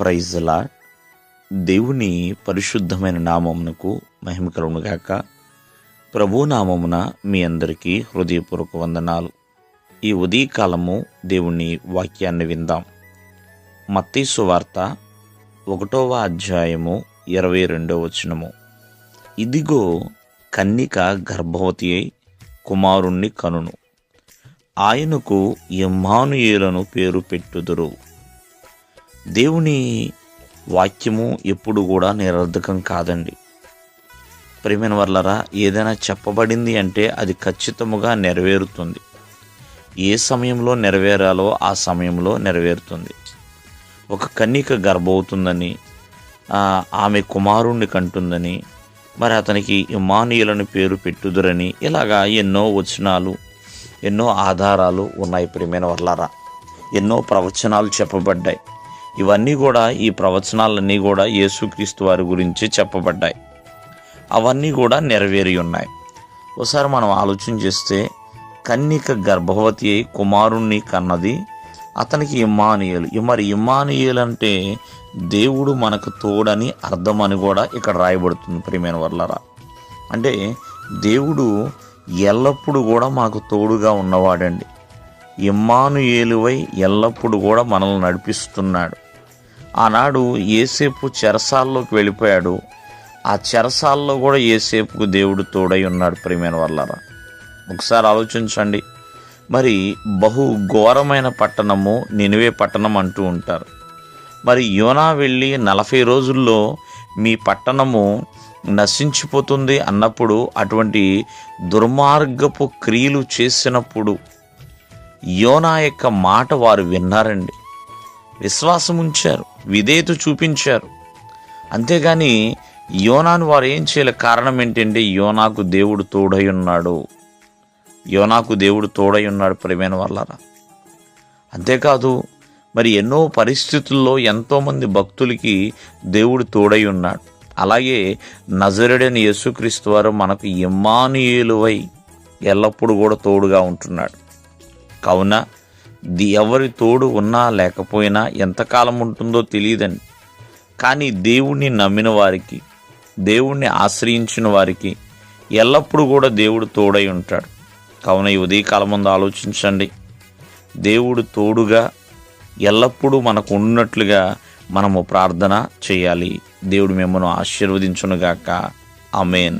ప్రైజ్లా దేవుని పరిశుద్ధమైన నామమునకు మహిమ కలుగునుగాక ప్రభు నామమున మీ అందరికీ హృదయపూర్వక వందనాలు. ఈ ఉదయకాలము దేవుని వాక్యాన్ని విందాం. మత్తీసు వార్త ఒకటవ అధ్యాయము ఇరవై రెండవ వచనము. ఇదిగో కన్నిక గర్భవతి అయి కుమారుణ్ణి కనును. ఆయనకు ఇమ్మానుయేలను పేరు పెట్టుదురు. దేవుని వాక్యము ఎప్పుడు కూడా నిరర్ధకం కాదండి. ప్రేమైన వర్లరా ఏదైనా చెప్పబడింది అంటే అది ఖచ్చితముగా నెరవేరుతుంది. ఏ సమయంలో నెరవేరాలో ఆ సమయంలో నెరవేరుతుంది. ఒక కన్నిక గర్భవుతుందని ఆమె కుమారుణ్ణి కంటుందని మరి అతనికి ఇమానియులను పేరు పెట్టుదురని ఇలాగా ఎన్నో వచనాలు ఎన్నో ఆధారాలు ఉన్నాయి ప్రియమైన వర్లారా. ఎన్నో ప్రవచనాలు చెప్పబడ్డాయి. ఇవన్నీ కూడా ఈ ప్రవచనాలన్నీ కూడా యేసుక్రీస్తు వారి గురించి చెప్పబడ్డాయి. అవన్నీ కూడా నెరవేరి ఉన్నాయి. ఒకసారి మనం ఆలోచన చేస్తే కన్నిక గర్భవతి అయి కుమారుణ్ణి కన్నది అతనికి ఇమ్మానియలు. మరి ఇమ్మానియలు అంటే దేవుడు మనకు తోడని అర్థం అని కూడా ఇక్కడ రాయబడుతుంది ప్రియమైన వర్లరా. అంటే దేవుడు ఎల్లప్పుడూ కూడా మాకు తోడుగా ఉన్నవాడండి. ఇమ్మానుయేలువై ఎల్లప్పుడూ కూడా మనల్ని నడిపిస్తున్నాడు. ఆనాడు ఏసేపు చెరసాల్లోకి వెళ్ళిపోయాడు. ఆ చెరసాల్లో కూడా ఏసేపుకు దేవుడు తోడై ఉన్నాడు ప్రియమైన వల్లరా ఒకసారి ఆలోచించండి. మరి బహు ఘోరమైన పట్టణము నినివే పట్టణం అంటూ ఉంటారు. మరి యోనా వెళ్ళి నలభై రోజుల్లో మీ పట్టణము నశించిపోతుంది అన్నప్పుడు అటువంటి దుర్మార్గపు క్రియలు చేసినప్పుడు యోనా యొక్క మాట వారు విన్నారండి. విశ్వాసం ఉంచారు విధేయత చూపించారు. అంతేగాని యోనాను వారు ఏం చేయలే కారణం ఏంటంటే యోనాకు దేవుడు తోడై ఉన్నాడు. యోనాకు దేవుడు తోడై ఉన్నాడు ప్రేమైన వాళ్ళరా. అంతేకాదు మరి ఎన్నో పరిస్థితుల్లో ఎంతోమంది భక్తులకి దేవుడు తోడై ఉన్నాడు. అలాగే నజరుడైన యేసుక్రీస్తు వారు మనకు ఇమ్మానుయేలువై ఎల్లప్పుడూ కూడా తోడుగా ఉంటున్నాడు. కావున ఎవరి తోడు ఉన్నా లేకపోయినా ఎంతకాలం ఉంటుందో తెలియదండి. కానీ దేవుణ్ణి నమ్మిన వారికి దేవుణ్ణి ఆశ్రయించిన వారికి ఎల్లప్పుడూ కూడా దేవుడు తోడై ఉంటాడు. కావున ఈ ఉదయకాలం ముందు ఆలోచించండి. దేవుడు తోడుగా ఎల్లప్పుడూ మనకు ఉన్నట్లుగా మనము ప్రార్థన చేయాలి. దేవుడు మిమ్మల్ని ఆశీర్వదించునుగాక. అమేన్